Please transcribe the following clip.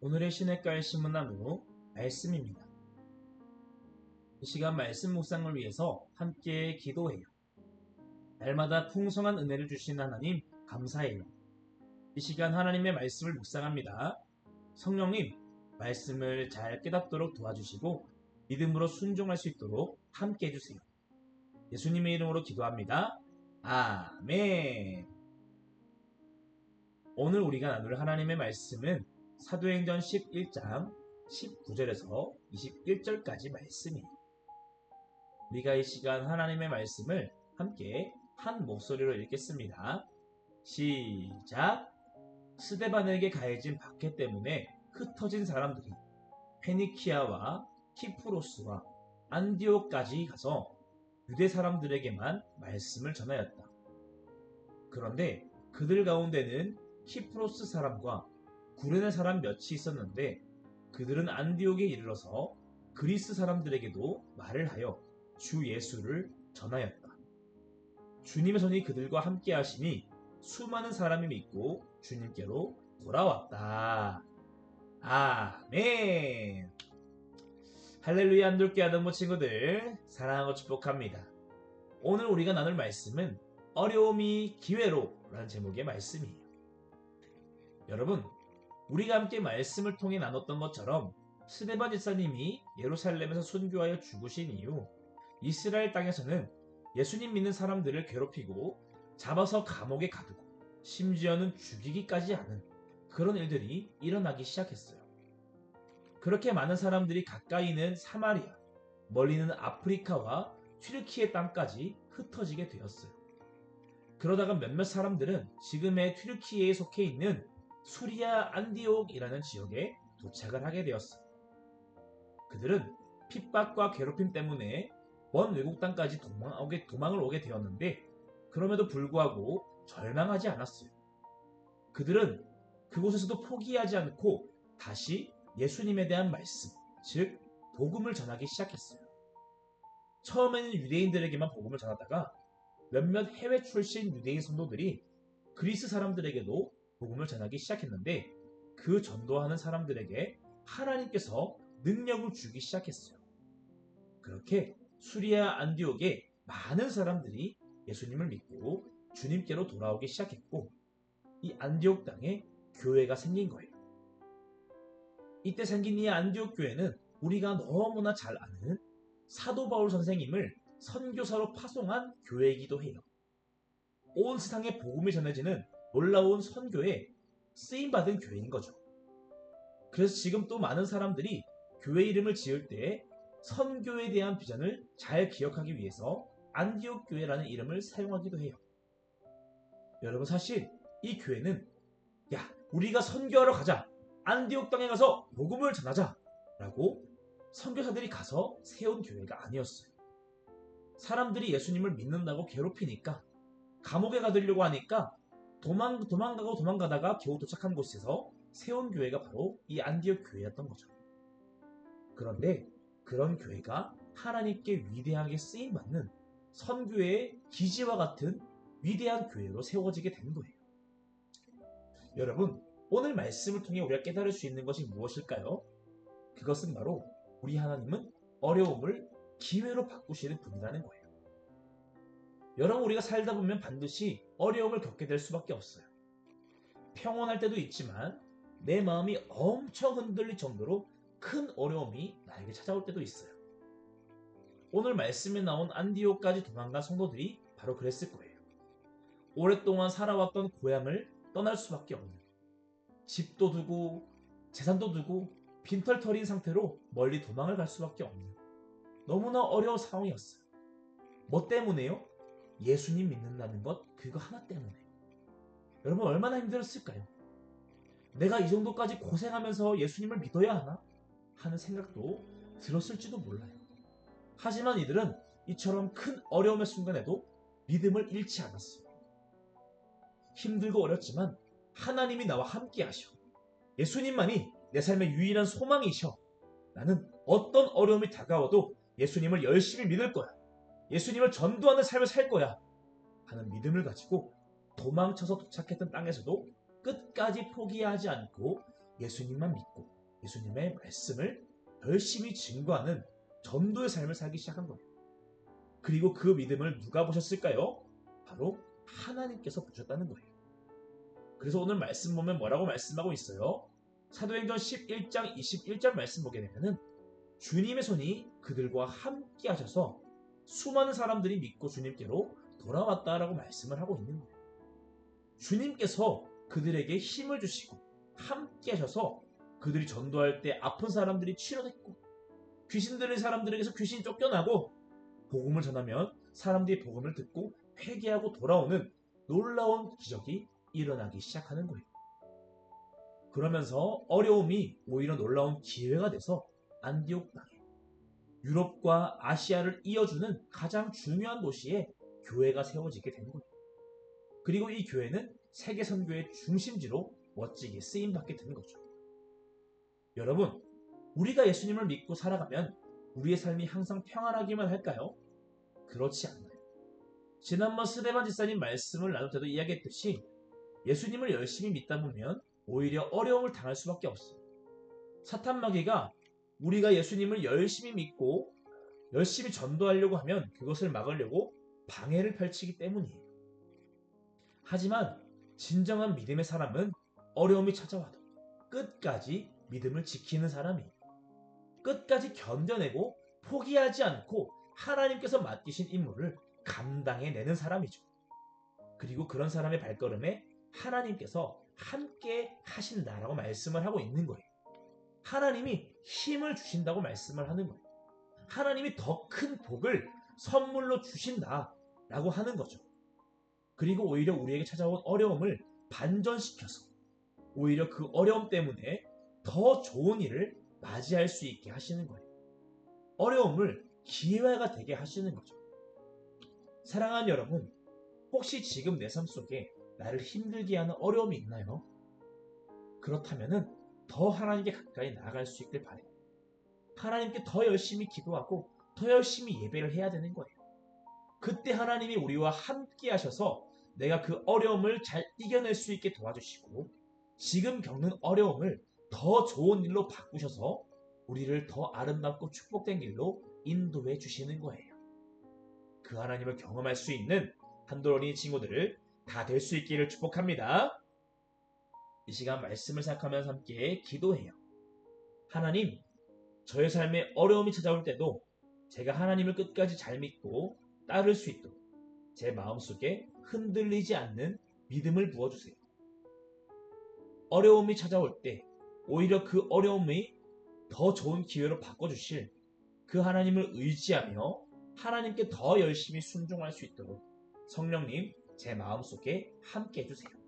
오늘의 시냇가의 심은 나무 말씀입니다. 이 시간 말씀 묵상을 위해서 함께 기도해요. 날마다 풍성한 은혜를 주신 하나님 감사해요. 이 시간 하나님의 말씀을 묵상합니다. 성령님 말씀을 잘 깨닫도록 도와주시고 믿음으로 순종할 수 있도록 함께 해주세요. 예수님의 이름으로 기도합니다. 아멘. 오늘 우리가 나눌 하나님의 말씀은 사도행전 11장 19절에서 21절까지 말씀이에요. 우리가 이 시간 하나님의 말씀을 함께 한 목소리로 읽겠습니다. 시작! 스데반에게 가해진 박해 때문에 흩어진 사람들이 페니키아와 키프로스와 안디오까지 가서 유대 사람들에게만 말씀을 전하였다. 그런데 그들 가운데는 키프로스 사람과 구레네 사람 몇이 있었는데 그들은 안디옥에 이르러서 그리스 사람들에게도 말을 하여 주 예수를 전하였다. 주님의 손이 그들과 함께 하시니 수많은 사람이 믿고 주님께로 돌아왔다. 아멘. 할렐루야 안돌게 아동모 친구들 사랑하고 축복합니다. 오늘 우리가 나눌 말씀은 어려움이 기회로 라는 제목의 말씀이에요. 여러분 우리가 함께 말씀을 통해 나눴던 것처럼 스데반 지사님이 예루살렘에서 순교하여 죽으신 이후 이스라엘 땅에서는 예수님 믿는 사람들을 괴롭히고 잡아서 감옥에 가두고 심지어는 죽이기까지 하는 그런 일들이 일어나기 시작했어요. 그렇게 많은 사람들이 가까이 있는 사마리아, 멀리는 아프리카와 튀르키의 땅까지 흩어지게 되었어요. 그러다가 몇몇 사람들은 지금의 튀르키예에 속해 있는 수리아 안디옥이라는 지역에 도착을 하게 되었어요. 그들은 핍박과 괴롭힘 때문에 먼 외국 땅까지 도망, 도망을 오게 되었는데 그럼에도 불구하고 절망하지 않았어요. 그들은 그곳에서도 포기하지 않고 다시 예수님에 대한 말씀, 즉 복음을 전하기 시작했어요. 처음에는 유대인들에게만 복음을 전하다가 몇몇 해외 출신 유대인 성도들이 그리스 사람들에게도 복음을 전하기 시작했는데 그 전도하는 사람들에게 하나님께서 능력을 주기 시작했어요. 그렇게 수리아 안디옥에 많은 사람들이 예수님을 믿고 주님께로 돌아오기 시작했고 이 안디옥 땅에 교회가 생긴 거예요. 이때 생긴 이 안디옥 교회는 우리가 너무나 잘 아는 사도 바울 선생님을 선교사로 파송한 교회이기도 해요. 온 세상에 복음이 전해지는 놀라운 선교에 쓰임받은 교회인 거죠. 그래서 지금 또 많은 사람들이 교회 이름을 지을 때 선교에 대한 비전을 잘 기억하기 위해서 안디옥 교회라는 이름을 사용하기도 해요. 여러분 사실 이 교회는 야 우리가 선교하러 가자 안디옥 땅에 가서 복음을 전하자 라고 선교사들이 가서 세운 교회가 아니었어요. 사람들이 예수님을 믿는다고 괴롭히니까 감옥에 가두려고 하니까 도망, 도망가고 도망가다가 겨우 도착한 곳에서 세운 교회가 바로 이 안디옥 교회였던 거죠. 그런데 그런 교회가 하나님께 위대하게 쓰임받는 선교회의 기지와 같은 위대한 교회로 세워지게 된 거예요. 여러분, 오늘 말씀을 통해 우리가 깨달을 수 있는 것이 무엇일까요? 그것은 바로 우리 하나님은 어려움을 기회로 바꾸시는 분이라는 거예요. 여러분, 우리가 살다 보면 반드시 어려움을 겪게 될 수밖에 없어요. 평온할 때도 있지만 내 마음이 엄청 흔들릴 정도로 큰 어려움이 나에게 찾아올 때도 있어요. 오늘 말씀에 나온 안디오까지 도망간 성도들이 바로 그랬을 거예요. 오랫동안 살아왔던 고향을 떠날 수밖에 없는 집도 두고 재산도 두고 빈털터린 상태로 멀리 도망을 갈 수밖에 없는 너무나 어려운 상황이었어요. 뭐 때문에요? 예수님 믿는다는 것 그거 하나 때문에. 여러분 얼마나 힘들었을까요? 내가 이 정도까지 고생하면서 예수님을 믿어야 하나? 하는 생각도 들었을지도 몰라요. 하지만 이들은 이처럼 큰 어려움의 순간에도 믿음을 잃지 않았어요. 힘들고 어렵지만 하나님이 나와 함께 하셔. 예수님만이 내 삶의 유일한 소망이셔. 나는 어떤 어려움이 다가와도 예수님을 열심히 믿을 거야. 예수님을 전도하는 삶을 살 거야. 하는 믿음을 가지고 도망쳐서 도착했던 땅에서도 끝까지 포기하지 않고 예수님만 믿고 예수님의 말씀을 열심히 증거하는 전도의 삶을 살기 시작한 거예요. 그리고 그 믿음을 누가 보셨을까요? 바로 하나님께서 보셨다는 거예요. 그래서 오늘 말씀 보면 뭐라고 말씀하고 있어요? 사도행전 11장 21절 말씀 보게 되면은 주님의 손이 그들과 함께 하셔서 수많은 사람들이 믿고 주님께로 돌아왔다라고 말씀을 하고 있는 거예요. 주님께서 그들에게 힘을 주시고 함께 하셔서 그들이 전도할 때 아픈 사람들이 치료됐고 귀신 들린 사람들에게서 귀신이 쫓겨나고 복음을 전하면 사람들이 복음을 듣고 회개하고 돌아오는 놀라운 기적이 일어나기 시작하는 거예요. 그러면서 어려움이 오히려 놀라운 기회가 돼서 안디옥 땅에 유럽과 아시아를 이어주는 가장 중요한 도시에 교회가 세워지게 된 거예요. 그리고 이 교회는 세계 선교의 중심지로 멋지게 쓰임 받게 된 거죠. 여러분, 우리가 예수님을 믿고 살아가면 우리의 삶이 항상 평안하기만 할까요? 그렇지 않나요? 지난번 스데반 지사님 말씀을 나눌 때도 이야기했듯이 예수님을 열심히 믿다 보면 오히려 어려움을 당할 수밖에 없어요. 사탄 마귀가 우리가 예수님을 열심히 믿고 열심히 전도하려고 하면 그것을 막으려고 방해를 펼치기 때문이에요. 하지만 진정한 믿음의 사람은 어려움이 찾아와도 끝까지 믿음을 지키는 사람이에요. 끝까지 견뎌내고 포기하지 않고 하나님께서 맡기신 임무를 감당해내는 사람이죠. 그리고 그런 사람의 발걸음에 하나님께서 함께 하신다라고 말씀을 하고 있는 거예요. 하나님이 힘을 주신다고 말씀을 하는 거예요. 하나님이 더 큰 복을 선물로 주신다라고 하는 거죠. 그리고 오히려 우리에게 찾아온 어려움을 반전시켜서 오히려 그 어려움 때문에 더 좋은 일을 맞이할 수 있게 하시는 거예요. 어려움을 기회가 되게 하시는 거죠. 사랑하는 여러분, 혹시 지금 내 삶 속에 나를 힘들게 하는 어려움이 있나요? 그렇다면은 더 하나님께 가까이 나아갈 수 있길 바래요. 하나님께 더 열심히 기도하고 더 열심히 예배를 해야 되는 거예요. 그때 하나님이 우리와 함께 하셔서 내가 그 어려움을 잘 이겨낼 수 있게 도와주시고 지금 겪는 어려움을 더 좋은 일로 바꾸셔서 우리를 더 아름답고 축복된 길로 인도해 주시는 거예요. 그 하나님을 경험할 수 있는 한도로니 친구들을 다 될 수 있기를 축복합니다. 이 시간 말씀을 생각하면서 함께 기도해요. 하나님, 저의 삶에 어려움이 찾아올 때도 제가 하나님을 끝까지 잘 믿고 따를 수 있도록 제 마음속에 흔들리지 않는 믿음을 부어주세요. 어려움이 찾아올 때 오히려 그 어려움이 더 좋은 기회로 바꿔주실 그 하나님을 의지하며 하나님께 더 열심히 순종할 수 있도록 성령님 제 마음속에 함께 해주세요.